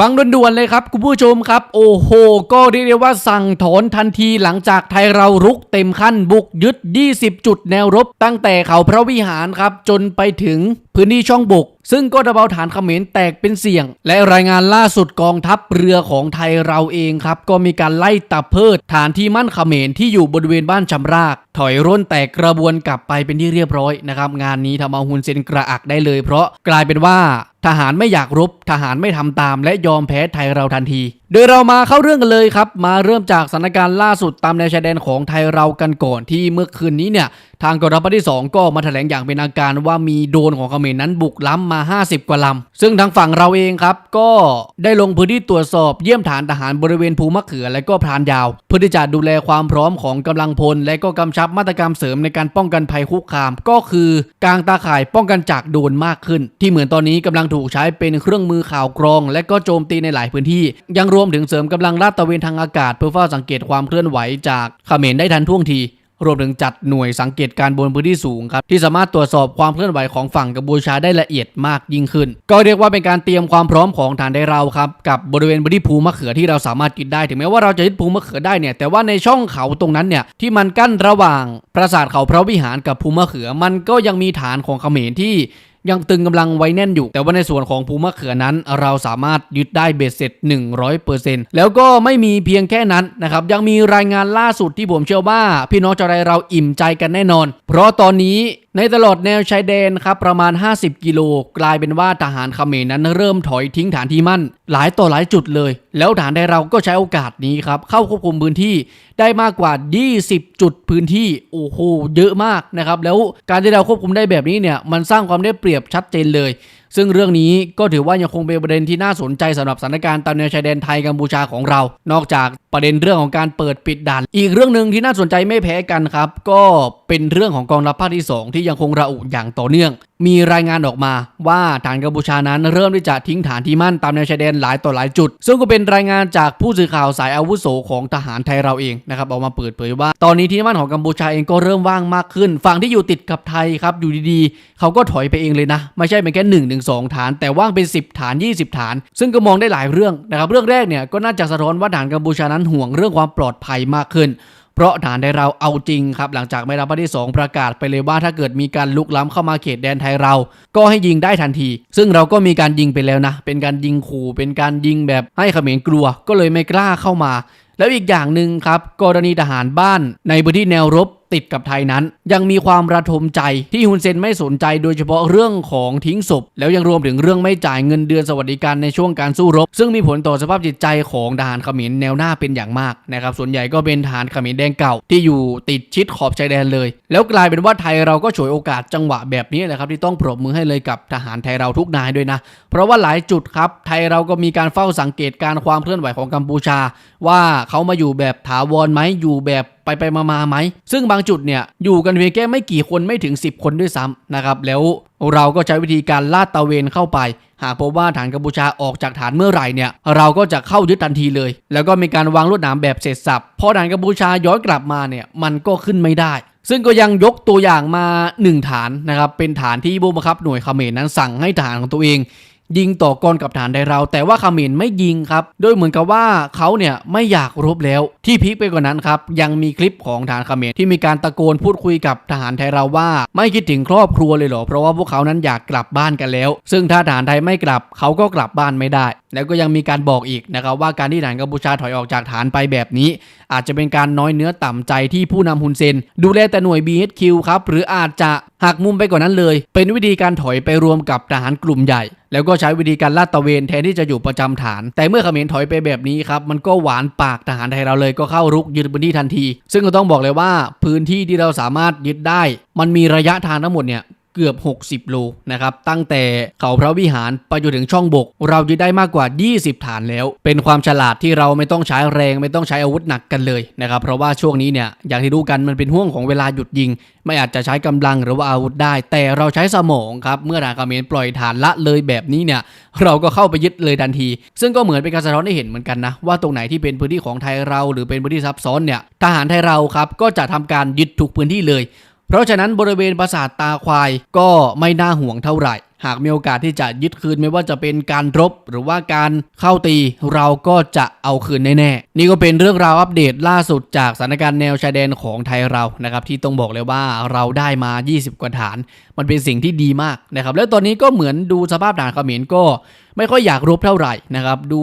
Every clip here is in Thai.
ฟังด่วนๆเลยครับคุณผู้ชมครับ โอ้โห ก็เรียกได้ว่าสั่งถอนทันทีหลังจากไทยเรารุกเต็มขั้นบุกยึด 20 จุดแนวรบ ตั้งแต่เขาพระวิหารครับ จนไปถึงพื้นที่ช่องบก ซึ่งก็ทำเอาฐานเขมรแตกเป็นเสี่ยง และรายงานล่าสุดกองทัพเรือของไทยเราเองครับ ก็มีการไล่ตับเพิดฐานที่มั่นเขมรที่อยู่บริเวณบ้านชำราก ถอยร่นแตกกระบวนกลับไปเป็นที่เรียบร้อยนะครับงานนี้ทำเอาฮุนเซนกระอักได้เลย เพราะกลายเป็นว่าทหารไม่อยากรบ ทหารไม่ทำตามและยอมแพ้ไทยเราทันที โดยเรามาเข้าเรื่องกันเลยครับ มาเริ่มจากสถานการณ์ล่าสุดตามแนวชายแดนของไทยเรากันก่อนที่เมื่อคืนนี้เนี่ย ทางกองทัพที่ 2 ก็มาแถลงอย่างเป็นทางการว่ามีโดนของเขมรนั้นบุกล้ำมา 50 กว่าลำ ซึ่งทางฝั่งเราเองครับ ก็ได้ลงพื้นที่ตรวจสอบเยี่ยมฐานทหารบริเวณภูมะเขือและก็พรานยาว เพื่อที่จะดูแลความพร้อมของกำลังพล และก็กำชับมาตรการเสริมในการป้องกันภัยคุกคาม ก็คือกางตาข่ายป้องกันจากโดนมากขึ้น ที่เหมือนตอนนี้กำลังถูกใช้เป็นเครื่องมือข่าวกรอง และก็โจมตีในหลายพื้นที่ ยังรวมถึงเสริมกำลังลาดตระเวนทางอากาศ เพื่อเฝ้าสังเกตความเคลื่อนไหวจากเขมรได้ทันท่วงทีรวมถึงจัดหน่วยสังเกตการบนพื้นที่สูงครับ ที่สามารถตรวจสอบความเคลื่อนไหวของฝั่งกัมพูชาได้ละเอียดมากยิ่งขึ้น ก็เรียกว่าเป็นการเตรียมความพร้อมของฐานได้เราครับ กับบริเวณพื้นที่ภูมะเขือที่เราสามารถยึดได้ถึงแม้ว่าเราจะยึดภูมะเขือได้เนี่ยแต่ว่าในช่องเขาตรงนั้นเนี่ยที่มันกั้นระหว่างปราสาทเขาพระวิหารกับภูมะเขือ มันก็ยังมีฐานของเขมรที่ ยังตึงกำลังไว้แน่นอยู่ แต่ว่าในส่วนของภูมะเขือนั้น เราสามารถยึดได้เบ็ดเสร็จ 100%แล้วก็ไม่มีเพียงแค่นั้นนะครับยังมีรายงานล่าสุดที่ผมเชื่อว่า พี่น้องชาวไทยเราอิ่มใจกันแน่นอน เพราะตอนนี้ ในตลอดแนวชายแดนครับประมาณ 50 กิโลกลายเป็นว่าทหารเขมรนั้นเริ่มถอยทิ้งฐานที่มั่น หลายต่อหลายจุดเลย แล้วฐานไทยเราก็ใช้โอกาสนี้ครับเข้าควบคุมพื้นที่ได้มากกว่า 20 จุดพื้นที่โอ้โหเยอะมากนะครับแล้วการที่เราควบคุมได้แบบนี้เนี่ยมันสร้างความได้เปรียบชัดเจนเลย ซึ่งเรื่องนี้ก็ถือว่ายังคงเป็นประเด็นที่น่าสนใจสำหรับสถานการณ์ตามแนวชายแดนไทยกัมพูชาของเรา นอกจากประเด็นเรื่องของการเปิดปิดด่าน อีกเรื่องหนึ่งที่น่าสนใจไม่แพ้กันครับ ก็เป็นเรื่องของกองทัพภาคที่ 2 ที่ยังคงระอุอย่างต่อเนื่อง มีรายงานออกมาว่าฐานกัมพูชานั้นเริ่มที่จะทิ้งฐานที่มั่นตามแนวชายแดนหลายต่อหลายจุด ซึ่งก็เป็นรายงานจากผู้สื่อข่าวสายอาวุโสของทหารไทยเราเองนะครับออกมาเปิดเผยว่า ตอนนี้ที่มั่นของกัมพูชาเองก็เริ่มว่างมากขึ้น ฝั่งที่อยู่ติดกับไทยครับอยู่ดีๆ เขาก็ถอยไปเองเลยนะ ไม่ใช่เป็นแค่1นถึงสฐาน แต่ว่างเป็น 10 ฐาน 20 ฐาน ซึ่งก็มองได้หลายเรื่องนะครับเรื่องแรกเนี่ยก็น่าจะสะท้อนว่าฐานกัมพูชานั้นห่วงเรื่องความปลอดภัยมากขึ้นเพราะฐานไทยเราเอาจริงครับ หลังจากไม่รับที่ 2 ประกาศไปเลยว่าถ้าเกิดมีการลุกล้ำเข้ามาเขตแดนไทยเรา ก็ให้ยิงได้ทันที ซึ่งเราก็มีการยิงไปแล้วนะ เป็นการยิงขู่เป็นการยิงแบบให้เขมรกลัว ก็เลยไม่กล้าเข้ามา แล้วอีกอย่างหนึ่งครับกรณีทหารบ้านในพื้นที่แนวรบติดกับไทยนั้น ยังมีความระทมใจที่ฮุนเซนไม่สนใจโดยเฉพาะเรื่องของทิ้งศพ แล้วยังรวมถึงเรื่องไม่จ่ายเงินเดือนสวัสดิการในช่วงการสู้รบ ซึ่งมีผลต่อสภาพจิตใจของทหารเขมรแนวหน้าเป็นอย่างมากนะครับส่วนใหญ่ก็เป็นทหารเขมรแดงเก่าที่อยู่ติดชิดขอบชายแดนเลย แล้วกลายเป็นว่าไทยเราก็ฉวยโอกาสจังหวะแบบนี้แหละครับที่ต้องปรบมือให้เลยกับทหารไทยเราทุกนายด้วยนะ เพราะว่าหลายจุดครับไทยเราก็มีการเฝ้าสังเกตการความเคลื่อนไหวของกัมพูชา ว่าเขามาอยู่แบบถาวรไหมอยู่แบบ ไปไปมามาไหม ซึ่งบางจุดเนี่ยอยู่กันเพียงแค่ไม่กี่คนไม่ถึง 10 คนด้วยซ้ำนะครับแล้วเราก็ใช้วิธีการลาดตะเวนเข้าไป หากพบว่าฐานกัมพูชาออกจากฐานเมื่อไหร่เนี่ย เราก็จะเข้ายึดทันทีเลย แล้วก็มีการวางลวดหนามแบบเสร็จสับพอฐานกัมพูชาย้อนกลับมาเนี่ยมันก็ขึ้นไม่ได้ ซึ่งก็ยังยกตัวอย่างมา 1 ฐานนะครับเป็นฐานที่ผู้บังคับหน่วยเขมรนั้นสั่งให้ฐานของตัวเอง ยิงต่อกรกับฐานไทยเรา แต่ว่าเขมรไม่ยิงครับ โดยเหมือนกับว่าเขาเนี่ยไม่อยากรบแล้ว ที่พีคไปกว่านั้นครับ ยังมีคลิปของฐานเขมรที่มีการตะโกนพูดคุยกับทหารไทยเราว่า ไม่คิดถึงครอบครัวเลยเหรอ เพราะว่าพวกเขานั้นอยากกลับบ้านกันแล้ว ซึ่งถ้าทหารไทยไม่กลับเขาก็กลับบ้านไม่ได้ แล้วก็ยังมีการบอกอีกนะครับว่าการที่ทหารกัมพูชาถอยออกจากฐานไปแบบนี้ อาจจะเป็นการน้อยเนื้อต่ำใจที่ผู้นำฮุนเซน ดูแลแต่หน่วย BHQ ครับหรืออาจจะหักมุมไปกว่านั้นเลย เป็นวิธีการถอยไปรวมกับทหารกลุ่มใหญ่ แล้วก็ใช้วิธีการลาดตระเวนแทนที่จะอยู่ประจำฐาน แต่เมื่อเขมรถอยไปแบบนี้ครับ มันก็หวานปากทหารไทยเราเลยก็เข้ารุกยึดพื้นที่ทันที ซึ่งก็ต้องบอกเลยว่าพื้นที่ที่เราสามารถยึดได้ มันมีระยะทางทั้งหมดเนี่ย เกือบ 60 โลนะครับ ตั้งแต่เขาพระวิหารไปจนถึงช่องบก เรายึดได้มากกว่า 20 ฐานแล้ว เป็นความฉลาดที่เราไม่ต้องใช้แรง ไม่ต้องใช้อาวุธหนักกันเลยนะครับ เพราะว่าช่วงนี้เนี่ยอย่างที่รู้กันมันเป็นห่วงของเวลาหยุดยิง ไม่อาจจะใช้กำลังหรือว่าอาวุธได้ แต่เราใช้สมองครับเมื่อทหารเขมรปล่อยฐานละเลยแบบนี้เนี่ยเราก็เข้าไปยึดเลยทันที ซึ่งก็เหมือนเป็นการสะท้อนให้เห็นเหมือนกันนะว่าตรงไหนที่เป็นพื้นที่ของไทยเรา หรือเป็นพื้นที่ซับซ้อนเนี่ยทหารไทยเราครับก็จะทำการยึดทุกพื้นที่เลย เพราะฉะนั้นบริเวณปราสาทตาควายก็ไม่น่าห่วงเท่าไหร่ หากมีโอกาสที่จะยึดคืนไม่ว่าจะเป็นการรบ หรือว่าการเข้าตีเราก็จะเอาคืนแน่ๆ นี่ก็เป็นเรื่องราวอัปเดตล่าสุดจากสถานการณ์แนวชายแดนของไทยเรานะครับที่ต้องบอกเลยว่าเราได้มา 20 กว่าฐาน มันเป็นสิ่งที่ดีมากนะครับแล้วตอนนี้ก็เหมือนดูสภาพฐานเขมรก็ไม่ค่อยอยากรบเท่าไหร่นะครับดู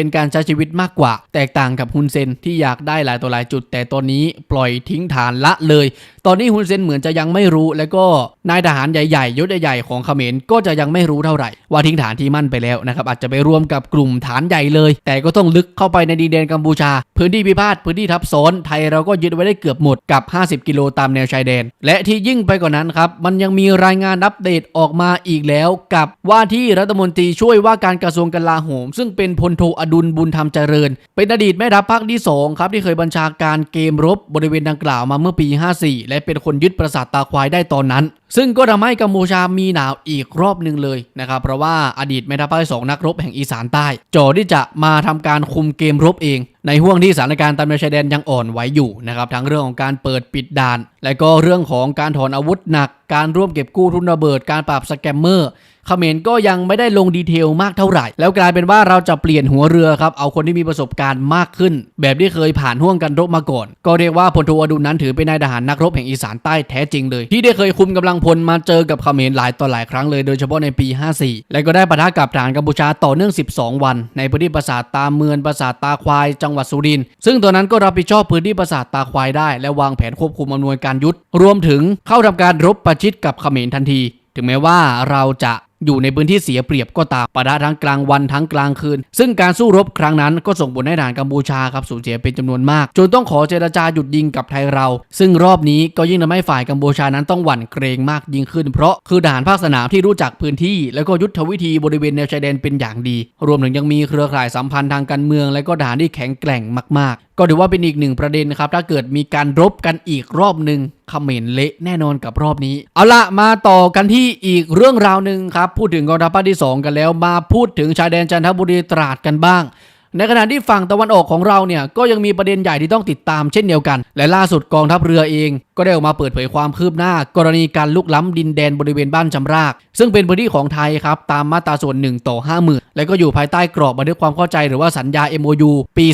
เป็นการใช้ชีวิตมากกว่า แตกต่างกับฮุนเซนที่อยากได้หลายตัวหลายจุด แต่ตอนนี้ปล่อยทิ้งฐานละเลย ตอนนี้ฮุนเซนเหมือนจะยังไม่รู้ แล้วก็นายทหารใหญ่ๆยศใหญ่ๆของเขมรก็จะยังไม่รู้เท่าไหร่ ว่าทิ้งฐานที่มั่นไปแล้วนะครับอาจจะไปรวมกับกลุ่มฐานใหญ่เลย แต่ก็ต้องลึกเข้าไปในดินแดนกัมพูชา พื้นที่พิพาทพื้นที่ทับซ้อนไทยเราก็ยึดไว้ได้เกือบหมดกับ 50 กิโลตามแนวชายแดน และที่ยิ่งไปกว่านั้นครับมันยังมีรายงานอัปเดตออกมาอีกแล้ว กับว่าที่รัฐมนตรีช่วยว่าการกระทรวงกลาโหม ซึ่งเป็นพลโทอดุลบุญธรรมเจริญ เป็นอดีตแม่ทัพภาคที่สองครับ ที่เคยบัญชาการเกมรบบริเวณดังกล่าวมาเมื่อปี 54 และเป็นคนยึดปราสาทตาควายได้ตอนนั้น ซึ่งก็ทำให้กัมพูชามีหนาวอีกรอบหนึ่งเลยนะครับเพราะว่าอดีตแม่ทัพภาคที่สองนักรบแห่งอีสานใต้จ่อที่จะมาทำการคุมเกมรบเองในห่วงที่สถานการณ์ตามแนวชายแดนยังอ่อนไหวอยู่นะครับทั้งเรื่องของการเปิดปิดด่าน และก็เรื่องของการถอนอาวุธหนัก การร่วมเก็บกู้ทุนระเบิดการปราบสแกมเมอร์ เขมรก็ยังไม่ได้ลงดีเทลมากเท่าไหร่ แล้วกลายเป็นว่าเราจะเปลี่ยนหัวเรือครับ เอาคนที่มีประสบการณ์มากขึ้น แบบที่เคยผ่านห่วงกันรบมาก่อน ก็เรียกว่าพลโทอดุลนั้นถือเป็นนายทหารนักรบแห่งอีสานใต้แท้จริงเลย ที่ได้เคยคุมกำลังพลมาเจอกับเขมรหลายต่อหลายครั้งเลยโดยเฉพาะในปี 54 และก็ได้ปะทะกับทหารกัมพูชาต่อเนื่อง 12 วัน ในพื้นที่ปราสาทตาเมือนปราสาทตาควาย จังหวัดสุรินทร์ซึ่งตอนนั้นก็รับผิดชอบพื้นที่ปราสาทตาควายได้ และวางแผนควบคุมอำนวยการยุทธรวมถึงเข้าทำการรบประชิดกับเขมรทันที ถึงแม้ว่าเราจะ อยู่ในพื้นที่เสียเปรียบก็ตามปะทะทั้งกลางวันทั้งกลางคืน ซึ่งการสู้รบครั้งนั้นก็ส่งผลให้ทหารกัมพูชาครับสูญเสียเป็นจำนวนมาก จนต้องขอเจรจาหยุดยิงกับไทยเรา ซึ่งรอบนี้ก็ยิ่งทำให้ฝ่ายกัมพูชานั้นต้องหวั่นเกรงมากยิ่งขึ้น เพราะคือทหารภาคสนามที่รู้จักพื้นที่ แล้วก็ยุทธวิธีบริเวณแนวชายแดนเป็นอย่างดี รวมถึงยังมีเครือข่ายสัมพันธ์ทางการเมือง และก็ทหารที่แข็งแกร่งมาก ๆ ก็ถือว่าเป็นอีกหนึ่งประเด็นนะครับถ้าเกิดมีการรบกันอีกรอบหนึ่ง เขมรเละแน่นอนกับรอบนี้ เอาละมาต่อกันที่อีกเรื่องราวหนึ่งครับ พูดถึงกองทัพภาคที่ 2 กันแล้วมาพูดถึงชายแดนจันทบุรีตราดกันบ้าง ในขณะที่ฝั่งตะวันออกของเราเนี่ยก็ยังมีประเด็นใหญ่ที่ต้องติดตามเช่นเดียวกัน และล่าสุดกองทัพเรือเอง ก็ได้ออกมาเปิดเผยความคืบหน้า กรณีการลุกล้ำดินแดนบริเวณบ้านจำราก ซึ่งเป็นพื้นที่ของไทยครับตามมาตราส่วน1ต่อ50,000และก็อยู่ภายใต้กรอบบันทึกความเข้าใจหรือว่าสัญญา MOU ปี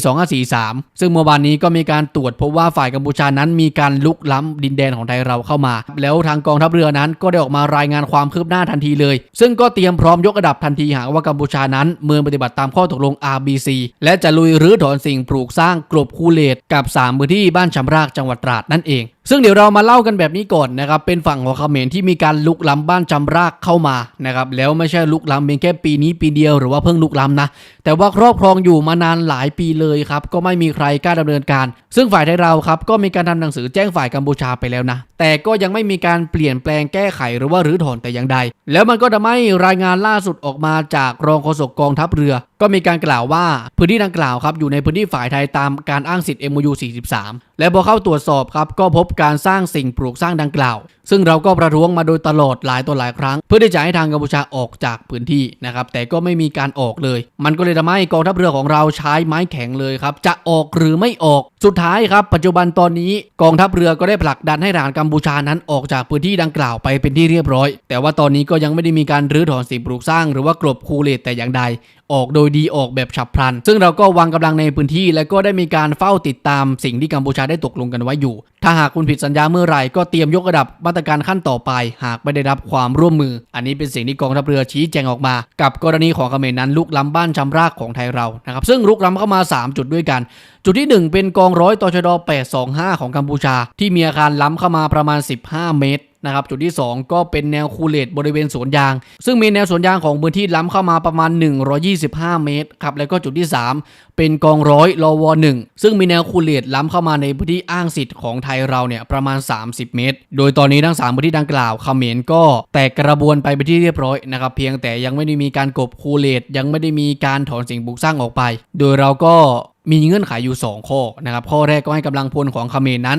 2543 ซึ่งเมื่อวานนี้ก็มีการตรวจพบว่าฝ่ายกัมพูชานั้นมีการลุกล้ำดินแดนของไทยเราเข้ามา แล้วทางกองทัพเรือนั้นก็ได้ออกมารายงานความคืบหน้าทันทีเลย ซึ่งก็เตรียมพร้อมยกระดับทันทีหากว่ากัมพูชานั้นเมืองปฏิบัติตามข้อตกลง RBC และจะลุยรื้อถอนสิ่งปลูกสร้างกลบคูเลตกับ 3 พื้นที่บ้านชำรากจังหวัดตราดนั่นเอง ซึ่งเดี๋ยวเรามาเล่ากันแบบนี้ก่อนนะครับ เป็นฝั่งของเขมรที่มีการลุกล้ำบ้านจำรากเข้ามานะครับ แล้วไม่ใช่ลุกล้ำเพียงแค่ปีนี้ปีเดียวหรือว่าเพิ่งลุกล้ำนะ แต่ว่าครอบครองอยู่มานานหลายปีเลยครับ ก็ไม่มีใครกล้าดำเนินการ ซึ่งฝ่ายไทยเราครับก็มีการทำหนังสือแจ้งฝ่ายกัมพูชาไปแล้วนะ แต่ก็ยังไม่มีการเปลี่ยนแปลงแก้ไขหรือว่ารื้อถอนแต่อย่างใด แล้วมันก็ทำให้รายงานล่าสุดออกมาจากรองโฆษกกองทัพเรือ ก็มีการกล่าวว่าพื้นที่ดังกล่าวครับอยู่ในพื้นที่ฝ่ายไทยตามการอ้างสิทธิ์ MOU 43 และพอเข้าตรวจสอบครับก็พบการสร้างสิ่งปลูกสร้างดังกล่าว ซึ่งเราก็ประท้วงมาโดยตลอดหลายต่อหลายครั้ง เพื่อที่จะให้ทางกัมพูชาออกจากพื้นที่นะครับแต่ก็ไม่มีการออกเลย มันก็เลยทำให้กองทัพเรือของเราใช้ไม้แข็งเลยครับจะออกหรือไม่ออก สุดท้ายครับ ปัจจุบันตอนนี้กองทัพเรือก็ได้ผลักดันให้ทหารกัมพูชานั้นออกจากพื้นที่ดังกล่าวไปเป็นที่เรียบร้อย แต่ว่าตอนนี้ก็ยังไม่ได้มีการรื้อถอนสิ่งปลูกสร้าง หรือว่ากลบคูเลตแต่อย่างใด ออกโดยดีออกแบบฉับพลัน ซึ่งเราก็วางกำลังในพื้นที่ และก็ได้มีการเฝ้าติดตามสิ่งที่กัมพูชาได้ตกลงกันไว้อยู่ ถ้าหากคุณผิดสัญญาเมื่อไหร่ก็เตรียมยกระดับมาตรการขั้นต่อไป หากไม่ได้รับความร่วมมือ อันนี้เป็นสิ่งที่กองทัพเรือชี้แจงออกมา กับกรณีของเขมรนั้นลุกล้ำบ้านชำรากของไทยเรานะครับซึ่งลุกล้ำเข้ามา 3 จุดด้วยกัน จุดที่ 1 เป็นกองร้อยตชด825 ของกัมพูชา ที่มีอาคารล้ำเข้ามาประมาณ 15 เมตร นะครับจุดที่ 2 ก็เป็นแนวคูเลตบริเวณสวนยาง ซึ่งมีแนวสวนยางของพื้นที่ล้ำเข้ามาประมาณ 125 เมตรครับแล้วก็จุดที่ 3 เป็นกองร้อยรอวหนึ่งซึ่งมีแนวคูเลตล้ำเข้ามาในพื้นที่อ้างสิทธิ์ของไทยเราเนี่ยประมาณ 30 เมตร โดยตอนนี้ทั้ง3พื้นที่ดังกล่าวเขมรก็แตกกระบวนไปเป็นที่เรียบร้อยนะครับเพียงแต่ยังไม่ได้มีการกบคูเลตยังไม่ได้มีการถอนสิ่งปลูกสร้างออกไป โดยเราก็มีเงื่อนไขอยู่ 2 ข้อนะครับข้อแรกก็ให้กำลังพลของเขมรนั้น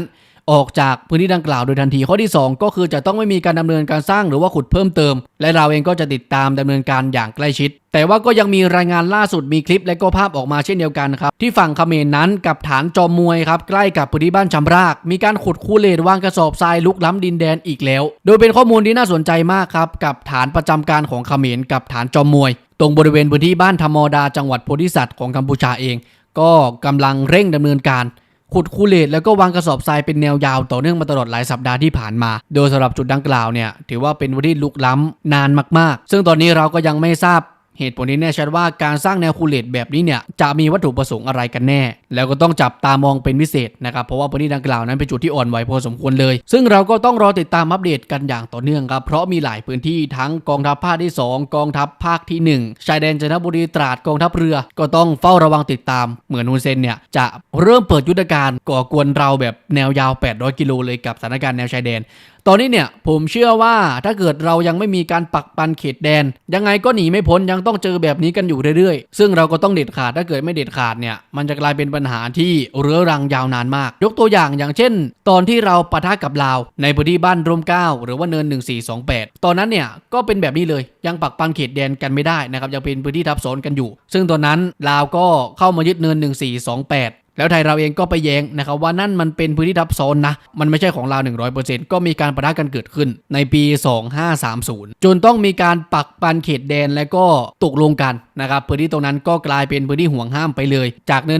ออกจากพื้นที่ดังกล่าวโดยทันทีข้อที่ 2 ก็คือจะต้องไม่มีการดำเนินการสร้างหรือว่าขุดเพิ่มเติม และเราเองก็จะติดตามดำเนินการอย่างใกล้ชิด แต่ว่าก็ยังมีรายงานล่าสุดมีคลิปและก็ภาพออกมาเช่นเดียวกันครับที่ฝั่งเขมรนั้นกับฐานจอมมวยครับใกล้กับพื้นที่บ้านชำราก มีการขุดคูเลตวางกระสอบทรายลุกล้ำดินแดนอีกแล้ว โดยเป็นข้อมูลที่น่าสนใจมากครับกับฐานประจำการของเขมรกับฐานจอมมวย ตรงบริเวณพื้นที่บ้านธรรมดาจังหวัดโพธิสัตว์ของกัมพูชาเอง ก็กำลังเร่งดำเนินการ ขุดคูเลตแล้วก็วางกระสอบทรายเป็นแนวยาวต่อเนื่องมาตลอดหลายสัปดาห์ที่ผ่านมา โดยสำหรับจุดดังกล่าวเนี่ยถือว่าเป็นวันที่ลุกล้ำนานมากๆ ซึ่งตอนนี้เราก็ยังไม่ทราบ เหตุผลที่แน่ชัดว่าการสร้างแนวคูเลตแบบนี้เนี่ยจะมีวัตถุประสงค์อะไรกันแน่ แล้วก็ต้องจับตามองเป็นพิเศษนะครับเพราะว่าพื้นที่ดังกล่าวนั้นเป็นจุดที่อ่อนไหวพอสมควรเลย ซึ่งเราก็ต้องรอติดตามอัปเดตกันอย่างต่อเนื่องครับเพราะมีหลายพื้นที่ทั้งกองทัพภาคที่ 2 กองทัพภาคที่ 1 ชายแดนจันทบุรีตราดกองทัพเรือ ก็ต้องเฝ้าระวังติดตาม เหมือนฮุนเซนเนี่ยจะเริ่มเปิดยุทธการก่อกวนเราแบบแนวยาว 800 กิโลเลยกับสถานการณ์แนวชายแดน ตอนนี้เนี่ยผมเชื่อว่าถ้าเกิดเรายังไม่มีการปักปันเขตแดน ยังไงก็หนีไม่พ้นยังต้องเจอแบบนี้กันอยู่เรื่อยๆ ซึ่งเราก็ต้องเด็ดขาดถ้าเกิดไม่เด็ดขาดเนี่ยมันจะกลายเป็นปัญหาที่เรื้อรังยาวนานมาก ยกตัวอย่างอย่างเช่น ตอนที่เราปะทะกับลาวในพื้นที่บ้านร่มเก้าหรือว่าเนิน 1428 ตอนนั้นเนี่ยก็เป็นแบบนี้เลยยังปักปันเขตแดนกันไม่ได้นะครับยังเป็นพื้นที่ทับซ้อนกันอยู่ ซึ่งตอนนั้นลาวก็เข้ามายึดเนิน 1428 แล้วไทยเราเองก็ไปแย้งนะครับว่านั่นมันเป็นพื้นที่ทับซ้อนนะ มันไม่ใช่ของเรา100%ก็มีการประทะกันเกิดขึ้นในปี 2530 จนต้องมีการปักปันเขตแดนและก็ตกลงกันนะครับพื้นที่ตรงนั้นก็กลายเป็นพื้นที่ห่วงห้ามไปเลย จากเนิน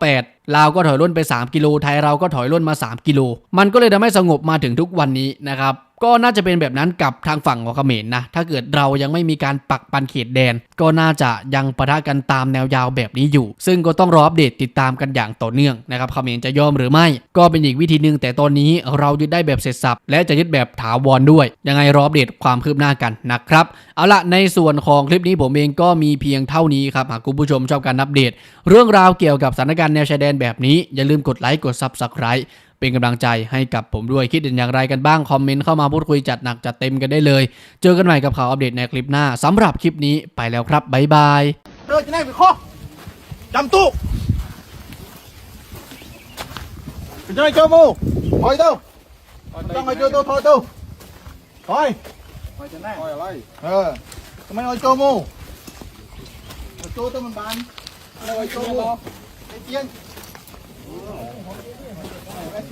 1428ลาวก็ถอยร่นไป 3 กิโล ไทยเราก็ถอยร่นมา 3 กิโล มันก็เลยทำให้สงบมาถึงทุกวันนี้นะครับ ก็น่าจะเป็นแบบนั้นกับทางฝั่งของเขมรนะ ถ้าเกิดเรายังไม่มีการปักปันเขตแดน ก็น่าจะยังปะทะกันตามแนวยาวแบบนี้อยู่ ซึ่งก็ต้องรออัปเดตติดตามกันอย่างต่อเนื่องนะครับเขมรจะยอมหรือไม่ ก็เป็นอีกวิธีหนึ่งแต่ตอนนี้เรายึดได้แบบเสร็จสับ และจะยึดแบบถาวรด้วย ยังไงรออัปเดตความคืบหน้ากันนะครับ เอาละในส่วนของคลิปนี้ผมเองก็มีเพียงเท่านี้ครับหากคุณผู้ชมชอบการอัปเดต เรื่องราวเกี่ยวกับสถานการณ์แนวชายแดนแบบนี้อย่าลืมกดไลค์กด Subscribe เป็นกำลังใจให้กับผมด้วยคิดเห็นอย่างไรกันบ้าง คอมเมนต์เข้ามาพูดคุยจัดหนักจัดเต็มกันได้เลย เจอกันใหม่กับข่าวอัปเดตในคลิปหน้าสำหรับคลิปนี้ไปแล้วครับบ๊ายบายเดินจะได้ไปข้อจำตู้จะได้เจ้ามูถอยเต้าต้องให้เจ้าตู้ถอยเต้าถอยถอยจะแน่ถอยอะไรเออทำไมเอาเจ้ามูเอาเจ้าเต้ามันบานอะไรเอาเจ้ามูไอ้เตี้ยนไอ้จ